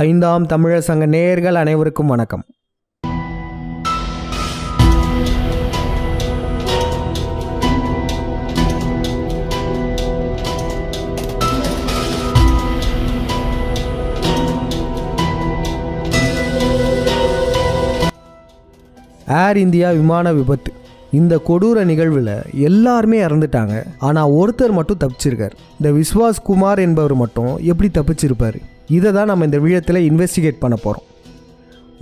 ஐந்தாம் தமிழர் சங்க நேயர்கள் அனைவருக்கும் வணக்கம். ஏர் இந்தியா விமான விபத்து. இந்த கொடூர நிகழ்வில் எல்லாருமே இறந்துட்டாங்க. ஆனால் ஒருத்தர் மட்டும் தப்பிச்சிருக்கார். இந்த விஸ்வாஸ் குமார் என்பவர் மட்டும் எப்படி தப்பிச்சிருப்பார்? இதை தான் நம்ம இந்த விழயத்தில் இன்வெஸ்டிகேட் பண்ண போகிறோம்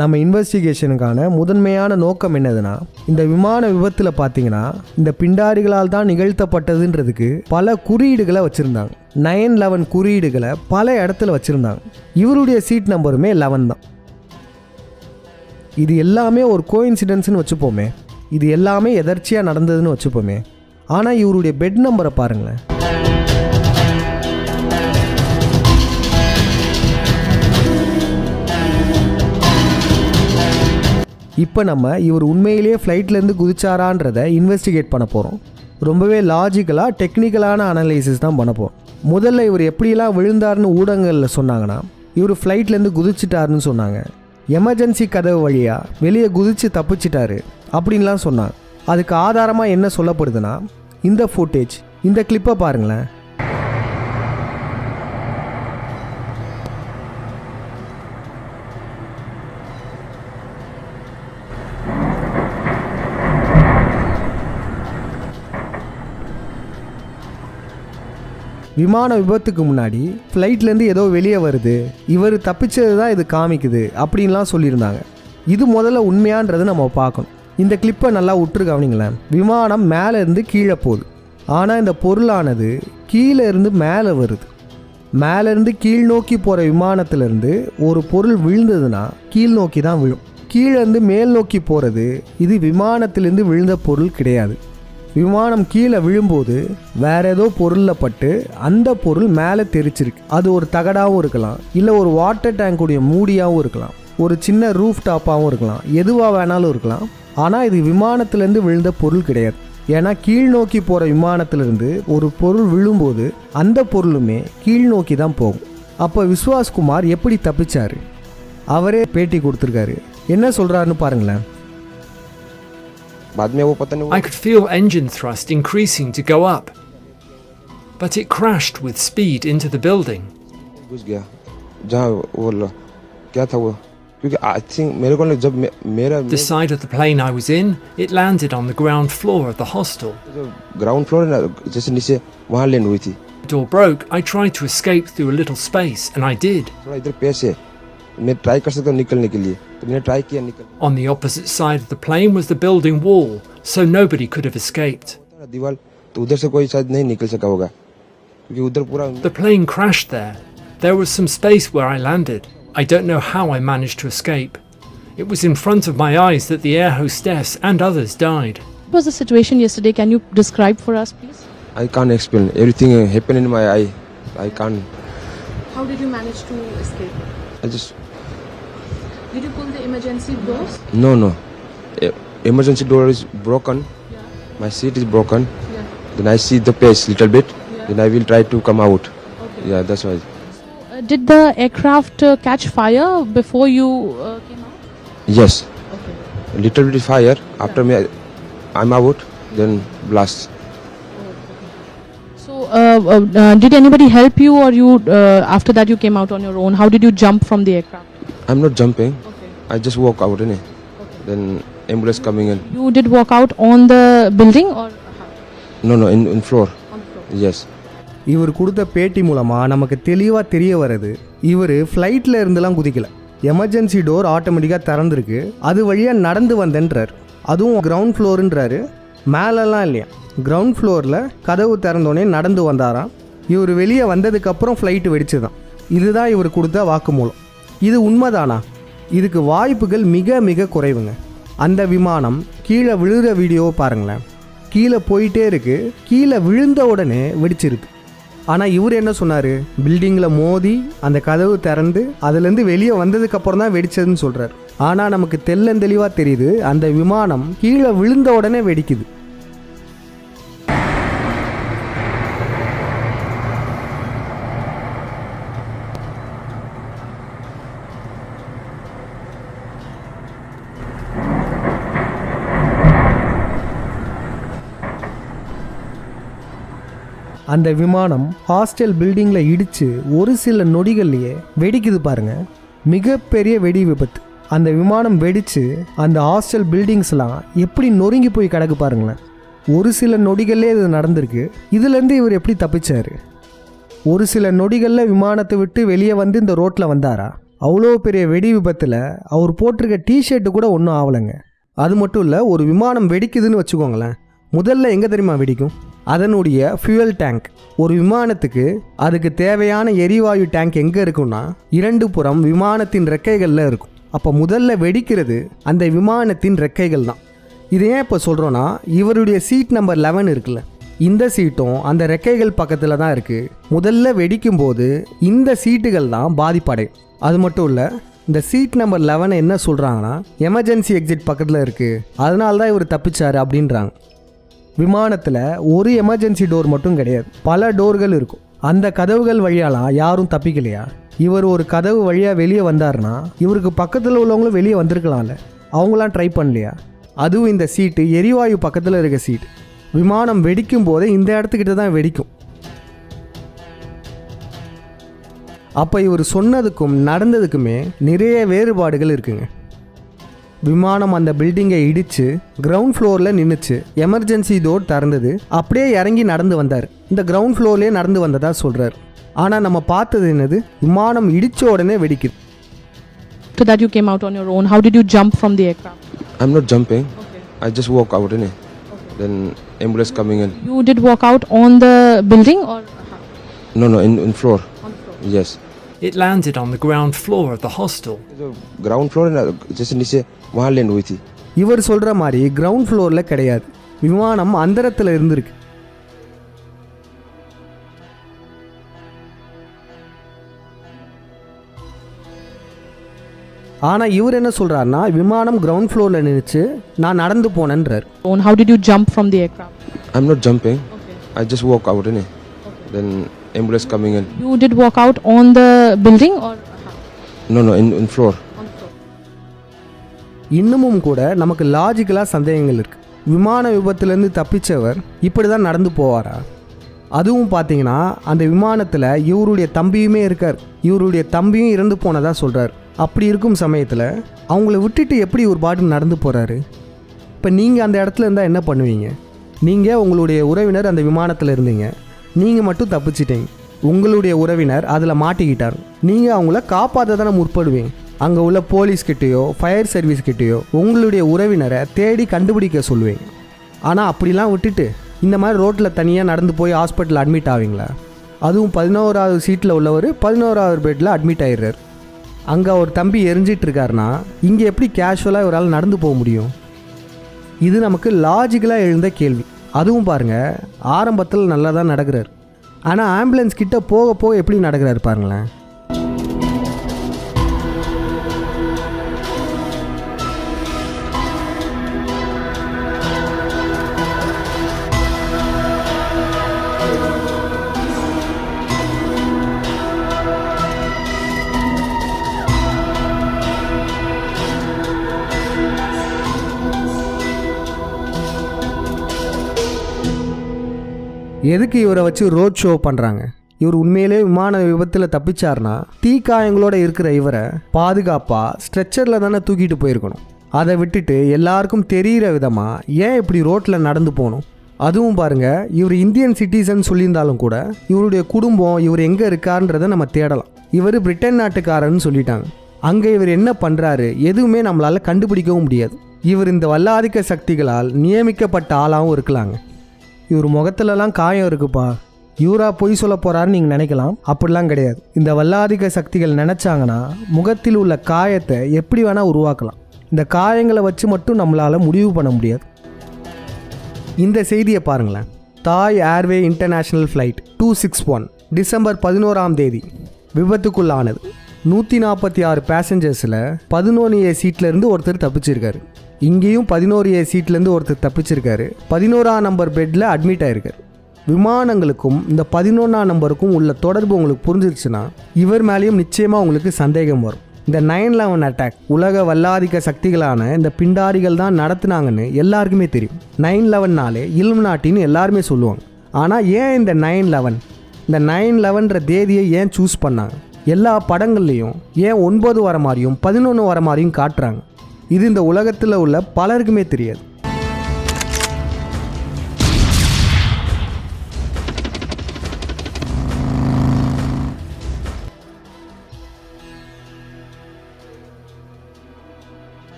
நம்ம இன்வெஸ்டிகேஷனுக்கான முதன்மையான நோக்கம் என்னதுன்னா இந்த விமான விபத்தில் பார்த்தீங்கன்னா இந்த பிண்டாரிகளால் தான் நிகழ்த்தப்பட்டதுன்றதுக்கு பல குறியீடுகளை வச்சுருந்தாங்க. நயன் லெவன் குறியீடுகளை பல இடத்துல வச்சுருந்தாங்க. இவருடைய சீட் நம்பருமே லெவன் தான். இது எல்லாமே ஒரு கோயின்சிடென்ஸ்னு வச்சுப்போமே. இது எல்லாமே எதர்ச்சியாக நடந்ததுன்னு வச்சுப்போமே. ஆனால் இவருடைய பெட் நம்பரை பாருங்களேன். இப்போ நம்ம இவர் உண்மையிலேயே ஃப்ளைட்லேருந்து குதிச்சாரான்றதை இன்வெஸ்டிகேட் பண்ண போகிறோம் ரொம்பவே லாஜிக்கலாக டெக்னிக்கலான அனலைசிஸ் தான் பண்ண போகிறோம் முதல்ல இவர் எப்படியெல்லாம் விழுந்தார்னு ஊடகங்களில் சொன்னாங்கன்னா இவர் ஃப்ளைட்லேருந்து குதிச்சிட்டாருன்னு சொன்னாங்க. எமர்ஜென்சி கதவு வழியாக வெளியே குதித்து தப்பிச்சிட்டாரு அப்படின்லாம் சொன்னாங்க. அதுக்கு ஆதாரமாக என்ன சொல்லப்படுதுன்னா இந்த ஃபுட்டேஜ் இந்த கிளிப்பை பாருங்களேன். விமான விபத்துக்கு முன்னாடி ஃப்ளைட்லேருந்து ஏதோ வெளியே வருது. இவர் தப்பிச்சது தான் இது காமிக்குது அப்படின்லாம் சொல்லியிருந்தாங்க. இது முதல்ல உண்மையான்றது நம்ம பார்க்கணும். இந்த கிளிப்பை நல்லா உற்று கவனிங்களேன். விமானம் மேலே இருந்து கீழே போகுது. ஆனால் இந்த பொருளானது கீழே இருந்து மேலே வருது. மேலேருந்து கீழ் நோக்கி போகிற விமானத்திலேருந்து ஒரு பொருள் விழுந்ததுன்னா கீழ் நோக்கி தான் விழும். கீழேருந்து மேல் நோக்கி போகிறது இது விமானத்திலேருந்து விழுந்த பொருள் கிடையாது. விமானம் கீழே விழும்போது வேற ஏதோ பொருளில் பட்டு அந்த பொருள் மேலே தெரிச்சிருக்கு. அது ஒரு தகடாகவும் இருக்கலாம். இல்லை ஒரு வாட்டர் டேங்குடைய மூடியாகவும் இருக்கலாம். ஒரு சின்ன ரூஃப் டாப்பாகவும் இருக்கலாம். எதுவாக வேணாலும் இருக்கலாம். ஆனால் இது விமானத்திலேருந்து விழுந்த பொருள் கிடையாது. ஏன்னா கீழ் நோக்கி போகிற விமானத்திலிருந்து ஒரு பொருள் விழும்போது அந்த பொருளுமே கீழ் நோக்கி தான் போகும். அப்போ விஸ்வாஸ்குமார் எப்படி தப்பிச்சார்? அவரே பேட்டி கொடுத்துருக்காரு. என்ன சொல்கிறாருன்னு பாருங்களேன். बाद में वो पता नहीं I could feel engine thrust increasing to go up. But it crashed with speed into the building. वो घुस गया जहाँ वो ल- क्या था वो क्योंकि आई थिंक मेरे को ना जब मे, मेरा The side of the plane I was in, it landed on the ground floor of the hostel. जो ग्राउंड फ्लोर है ना जैसे नीचे वहाँ लैंड हुई थी The door broke, I tried to escape through a little space, and I did. थोड़ा इधर पेश है मैं ट्राई कर सकता हूँ निकलने के लिए तो मैंने ट्राई किया निकल On the opposite side of the plane was the building wall, so nobody could have escaped. होता ना दीवार तो उधर से कोई शायद नहीं निकल सका होगा क्योंकि उधर पूरा The plane crashed there. There was some space where I landed. I don't know how I managed to escape. It was in front of my eyes that the air hostess and others died. What was the situation yesterday? Can you describe for us, please? I can't explain everything happened in my eye I can't How did you manage to escape? I just did you pull the emergency doors? no no E- emergency door is broken Yeah. my seat is broken Yeah. then I see the pace little bit Yeah. then I will try to come out Okay. yeah that's why Uh, did the aircraft uh, catch fire before you uh, came out? yes Okay. a little bit fire after me I'm out then blast So, uh, uh, uh, did anybody help you, or you uh, after that you came out on your own? How did you jump from the aircraft? I'm not jumping. Okay. I just walk out innit? then ambulance coming in. You did walk out on the building or? No no in, in floor. On floor? yes. இவர் கொடுத்த பேட்டி மூலமாக நமக்கு தெளிவாக தெரிய வருது இவர் ஃப்ளைட்டில் இருந்தெல்லாம் குதிக்கல. எமர்ஜென்சி டோர் ஆட்டோமேட்டிக்காக திறந்துருக்கு. அது வழியாக நடந்து வந்தேன்றார். அதுவும் கிரவுண்ட் ஃப்ளோருன்றாரு மேலெல்லாம் இல்லையா? கிரவுண்ட் ஃப்ளோரில் கதவு திறந்தோடனே நடந்து வந்தாராம். இவர் வெளியே வந்ததுக்கப்புறம் ஃப்ளைட்டு வெடிச்சு தான் இதுதான் இவர் கொடுத்த வாக்குமூலம். இது உண்மைதானா? இதுக்கு வாய்ப்புகள் மிக மிக குறைவுங்க. அந்த விமானம் கீழே விழுகிற வீடியோ பாருங்களேன். கீழே போயிட்டே இருக்கு. கீழே விழுந்த உடனே வெடிச்சிருக்கு. ஆனால் இவர் என்ன சொன்னார்? பில்டிங்கில் மோதி அந்த கதவு திறந்து அதுலேருந்து வெளியே வந்ததுக்கப்புறம் தான் வெடிச்சதுன்னு சொல்கிறார் ஆனால் நமக்கு தெல்லந்தெளிவாக தெரியுது. அந்த விமானம் கீழே விழுந்த உடனே வெடிக்குது. அந்த விமானம் ஹாஸ்டல் பில்டிங்கில் இடித்து ஒரு சில நொடிகள்லையே வெடிக்குது பாருங்க. மிகப்பெரிய வெடி விபத்து. அந்த விமானம் வெடித்து அந்த ஹாஸ்டல் பில்டிங்ஸ்லாம் எப்படி நொறுங்கி போய் கிடக்கு பாருங்களேன். ஒரு சில நொடிகள்லே இது நடந்திருக்கு. இதுலேருந்து இவர் எப்படி தப்பிச்சார்? ஒரு சில நொடிகளில் விமானத்தை விட்டு வெளியே வந்து இந்த ரோட்டில் வந்தாரா? அவ்வளோ பெரிய வெடி விபத்தில் அவர் போட்டிருக்க டிஷர்ட்டு கூட ஒன்றும் ஆகலைங்க அது மட்டும் இல்லை ஒரு விமானம் வெடிக்குதுன்னு வச்சுக்கோங்களேன். முதல்ல எங்கே தெரியுமா வெடிக்கும்? அதனுடைய ஃபியூயல் டேங்க் ஒரு விமானத்துக்கு அதுக்கு தேவையான எரிவாயு டேங்க் எங்கே இருக்கும்னா இரண்டு புறம் விமானத்தின் ரெக்கைகளில் இருக்கும். அப்போ முதல்ல வெடிக்கிறது அந்த விமானத்தின் ரெக்கைகள் தான். இது ஏன் இப்போ சொல்கிறோன்னா இவருடைய சீட் நம்பர் லெவன் இருக்குல்ல. இந்த சீட்டும் அந்த ரெக்கைகள் பக்கத்தில் தான் இருக்குது முதல்ல வெடிக்கும்போது இந்த சீட்டுகள் தான் பாதிப்படையும். அது மட்டும் இல்லை இந்த சீட் நம்பர் லெவனை என்ன சொல்கிறாங்கன்னா எமர்ஜென்சி எக்ஸிட் பக்கத்தில் இருக்குது அதனால தான் இவர் தப்பிச்சார் அப்படின்றாங்க. விமானத்தில் ஒரு எமர்ஜென்சி டோர் மட்டும் கிடையாது. பல டோர்கள் இருக்கும். அந்த கதவுகள் வழியாலாம் யாரும் தப்பிக்கலையா? இவர் ஒரு கதவு வழியாக வெளியே வந்தாருன்னா இவருக்கு பக்கத்தில் உள்ளவங்களும் வெளியே வந்திருக்கலாம்ல. அவங்களாம் ட்ரை பண்ணலையா? அதுவும் இந்த சீட்டு எரிவாயு பக்கத்தில் இருக்க சீட் விமானம் வெடிக்கும் போதே இந்த இடத்துக்கிட்ட தான் வெடிக்கும். அப்போ இவர் சொன்னதுக்கும் நடந்ததுக்குமே நிறைய வேறுபாடுகள் இருக்குங்க. விமானம் அந்த பில்டிங்கை இடித்து கிரவுண்ட் ஃப்ளோரில் நின்றுச்சு எமர்ஜென்சி டோர் திறந்தது அப்படியே இறங்கி நடந்து வந்தார் இந்த கிரவுண்ட் ஃப்ளோர்லேயே நடந்து வந்ததாக சொல்கிறார் ஆனால் நம்ம பார்த்தது என்னது விமானம் இடித்த உடனே வெடிக்குது To that you came out on your own. How did you jump from the aircraft? I'm not jumping. Okay. I just walk out, innit? Okay. Then ambulance coming in. You did walk out on the building or? No, no, in, in floor. On floor. Yes. It landed on the ground floor of the hostel. The ground floor, just in this வால்லேண்ட் போச்சு இவர் சொல்கிற மாதிரி ground ஃப்ளோரில் கிடையாது விமானம் அந்தரத்தில் இருந்திருக்கு ஆனால் இவர் என்ன சொல்கிறாருன்னா விமானம் கிரவுண்ட் ஃப்ளோரில் நினைச்சு நான் நடந்து போனேன்றார் How did you jump from the aircraft? I'm not jumping. I just walk out in it. Then ambulance coming in. You did walk out on the building or? No, no, in, in floor. இன்னமும் கூட நமக்கு லாஜிக்கலாக சந்தேகங்கள் இருக்குது விமான விபத்துலேருந்து தப்பிச்சவர் இப்படி தான் நடந்து போவாரா? அதுவும் பார்த்தீங்கன்னா அந்த விமானத்தில் இவருடைய தம்பியுமே இருக்கார். இவருடைய தம்பியும் இறந்து போனதாக சொல்கிறார் அப்படி இருக்கும் சமயத்தில் அவங்கள விட்டுட்டு எப்படி ஒரு பாட்டு நடந்து போகிறாரு இப்போ நீங்கள் அந்த இடத்துல இருந்தால் என்ன பண்ணுவீங்க? நீங்கள் உங்களுடைய உறவினர் அந்த விமானத்தில் இருந்தீங்க. நீங்கள் மட்டும் தப்பிச்சிட்டீங்க. உங்களுடைய உறவினர் அதில் மாட்டிக்கிட்டார். நீங்கள் அவங்கள காப்பாற்ற தானே முற்படுவீங்க. அங்கே உள்ள போலீஸ்கிட்டேயோ ஃபயர் சர்வீஸ்கிட்டேயோ உங்களுடைய உறவினரை தேடி கண்டுபிடிக்க சொல்லுவேன். ஆனால் அப்படிலாம் விட்டுட்டு இந்த மாதிரி ரோட்டில் தனியாக நடந்து போய் ஹாஸ்பிட்டல் அட்மிட் ஆவீங்களா? அதுவும் பதினோராவது சீட்டில் உள்ளவர் பதினோராவது பெட்டில் அட்மிட் ஆயிடுறார். அங்கே ஒரு தம்பி எரிஞ்சிட்ருக்காருன்னா இங்கே எப்படி கேஷுவலாக இவரால் நடந்து போக முடியும்? இது நமக்கு லாஜிக்கலாக எழுந்த கேள்வி. அதுவும் பாருங்கள் ஆரம்பத்தில் நல்லா தான் நடக்கிறார். ஆனால் ஆம்புலன்ஸ் கிட்டே போக போக எப்படி நடக்கிறாரு பாருங்களேன். எதுக்கு இவரை வச்சு ரோட் ஷோ பண்ணுறாங்க இவர் உண்மையிலே விமான விபத்தில் தப்பிச்சார்னா தீக்காயங்களோட இருக்கிற இவரை பாதுகாப்பாக ஸ்ட்ரெச்சரில் தானே தூக்கிட்டு போயிருக்கணும். அதை விட்டுட்டு எல்லாருக்கும் தெரிகிற விதமாக ஏன் இப்படி ரோட்டில் நடந்து போகணும்? அதுவும் பாருங்கள் இவர் இந்தியன் சிட்டிசன் சொல்லியிருந்தாலும் கூட இவருடைய குடும்பம் இவர் எங்கே இருக்காருன்றதை நம்ம தேடலாம். இவர் பிரிட்டன் நாட்டுக்காரன்னு சொல்லிட்டாங்க. அங்கே இவர் என்ன பண்ணுறாரு எதுவுமே நம்மளால் கண்டுபிடிக்கவும் முடியாது. இவர் இந்த வல்லாதிக்க சக்திகளால் நியமிக்கப்பட்ட ஆளாகவும் இருக்கலாங்க. இவர் முகத்துலலாம் காயம் இருக்குப்பா. இவரா பொய் சொல்ல போகிறாருன்னு நீங்கள் நினைக்கலாம். அப்படிலாம் கிடையாது. இந்த வல்லாதிக்க சக்திகள் நினச்சாங்கன்னா முகத்தில் உள்ள காயத்தை எப்படி வேணால் உருவாக்கலாம். இந்த காயங்களை வச்சு மட்டும் நம்மளால் முடிவு பண்ண முடியாது. இந்த செய்தியை பாருங்களேன். Thai Airways international flight two six one December பதினோராம் தேதி விபத்துக்குள்ளானது. நூற்றி நாற்பத்தி ஆறு பேசஞ்சர்ஸில் பதினொன்று ஏ சீட்லேருந்து ஒருத்தர் தப்பிச்சிருக்காரு. இங்கேயும் பதினோரு ஏ சீட்லேருந்து ஒருத்தர் தப்பிச்சிருக்காரு. பதினோராம் நம்பர் பெட்டில் அட்மிட் ஆயிருக்காரு. விமானங்களுக்கும் இந்த பதினொன்றாம் நம்பருக்கும் உள்ள தொடர்பு உங்களுக்கு புரிஞ்சிருச்சுன்னா இவர் மேலேயும் நிச்சயமாக உங்களுக்கு சந்தேகம் வரும். இந்த நைன் லெவன் அட்டாக் உலக வல்லாதிக்க சக்திகளான இந்த பிண்டாரிகள் தான் நடத்துனாங்கன்னு எல்லாருக்குமே தெரியும். நைன் லெவன்னாலே இல்ம் நாட்டின்னு எல்லாருமே சொல்லுவாங்க. ஆனால் ஏன் இந்த நைன் லெவன் இந்த நைன் லெவன்ற தேதியை ஏன் சூஸ் பண்ணாங்க? எல்லா படங்கள்லேயும் ஏன் ஒன்பது வர மாதிரியும் பதினொன்று வர மாதிரியும் காட்டுறாங்க. இது இந்த உலகத்தில் உள்ள பலருக்குமே தெரியாது.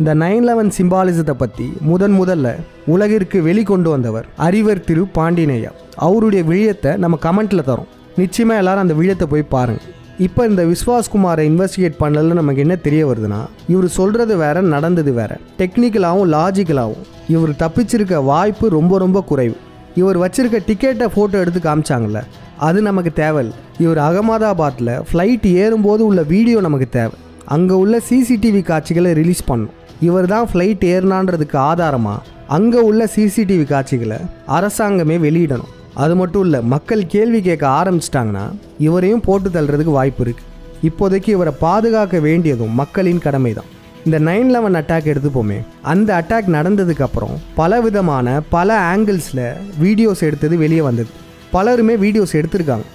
இந்த நைன் லெவன் சிம்பாலிசத்தை பற்றி முதன் முதல்ல உலகிற்கு வெளிக்கொண்டு வந்தவர் அறிவர் திரு பாண்டினேயா அவருடைய விழியத்தை நம்ம கமெண்ட்டில் தரோம். நிச்சயமாக எல்லாரும் அந்த விழியத்தை போய் பாருங்கள் இப்போ இந்த விஸ்வாஸ்குமாரை இன்வெஸ்டிகேட் பண்ணல நமக்கு என்ன தெரிய வருதுன்னா இவர் சொல்கிறது வேற நடந்தது வேற. டெக்னிக்கலாகவும் லாஜிக்கலாகவும் இவர் தப்பிச்சிருக்க வாய்ப்பு ரொம்ப ரொம்ப குறைவு. இவர் வச்சிருக்க டிக்கெட்டை ஃபோட்டோ எடுத்து காமிச்சாங்கல்ல அது நமக்கு தேவையில்லை. இவர் அகமதாபாத்தில் ஃப்ளைட் ஏறும்போது உள்ள வீடியோ நமக்கு தேவை. அங்கே உள்ள சிசிடிவி காட்சிகளை ரிலீஸ் பண்ணும். இவர் தான் ஃப்ளைட் ஏறினான்றதுக்கு ஆதாரமாக அங்கே உள்ள சிசிடிவி காட்சிகளை அரசாங்கமே வெளியிடணும். அது மட்டும் இல்லை மக்கள் கேள்வி கேட்க ஆரம்பிச்சிட்டாங்கன்னா இவரையும் போட்டு தள்ளுறதுக்கு வாய்ப்பு இருக்குது இப்போதைக்கு இவரை பாதுகாக்க வேண்டியதும் மக்களின் கடமை தான் இந்த நைன் லெவன் அட்டாக் எடுத்துப்போமே. அந்த அட்டாக் நடந்ததுக்கு அப்புறம் பல விதமான பல ஆங்கிள்ஸில் வீடியோஸ் எடுத்தது வெளியே வந்தது. பலருமே வீடியோஸ் எடுத்திருக்காங்க.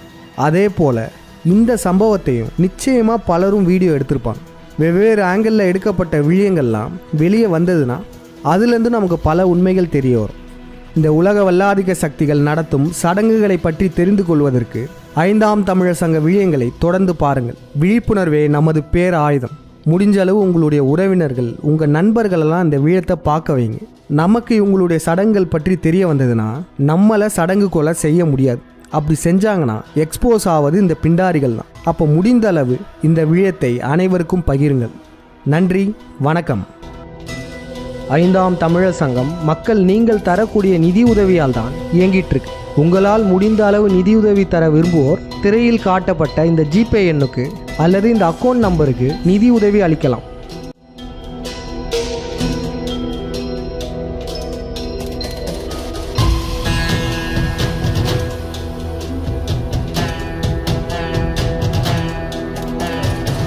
அதே போல் இந்த சம்பவத்தையும் நிச்சயமாக பலரும் வீடியோ எடுத்திருப்பாங்க. வெவ்வேறு ஆங்கிளில் எடுக்கப்பட்ட விழியங்கள்லாம் வெளியே வந்ததுன்னா அதுலேருந்து நமக்கு பல உண்மைகள் தெரிய வரும். இந்த உலக வல்லாதிக்க சக்திகள் நடத்தும் சடங்குகளை பற்றி தெரிந்து கொள்வதற்கு ஐந்தாம் தமிழர் சங்க விழியங்களை தொடர்ந்து பாருங்கள். விழிப்புணர்வே நமது பேர் ஆயுதம் முடிஞ்ச அளவு உங்களுடைய உறவினர்கள் உங்கள் நண்பர்களெல்லாம் இந்த வீழத்தை பார்க்க வைங்க. நமக்கு இவங்களுடைய சடங்குகள் பற்றி தெரிய வந்ததுன்னா நம்மளை சடங்கு கொலை செய்ய முடியாது. அப்படி செஞ்சாங்கன்னா எக்ஸ்போஸ் ஆவது இந்த பிண்டாரிகள் தான். அப்போ முடிந்த அளவு இந்த விழயத்தை அனைவருக்கும் பகிருங்கள். நன்றி வணக்கம். ஐந்தாம் தமிழர் சங்கம் மக்கள் நீங்கள் தரக்கூடிய நிதி உதவியால் தான் இயங்கிட்டு இருக்கு உங்களால் முடிந்த அளவு நிதியுதவி தர விரும்புவோர் திரையில் காட்டப்பட்ட இந்த ஜிபே எண்ணுக்கு அல்லது இந்த அக்கௌண்ட் நம்பருக்கு நிதி உதவி அளிக்கலாம்.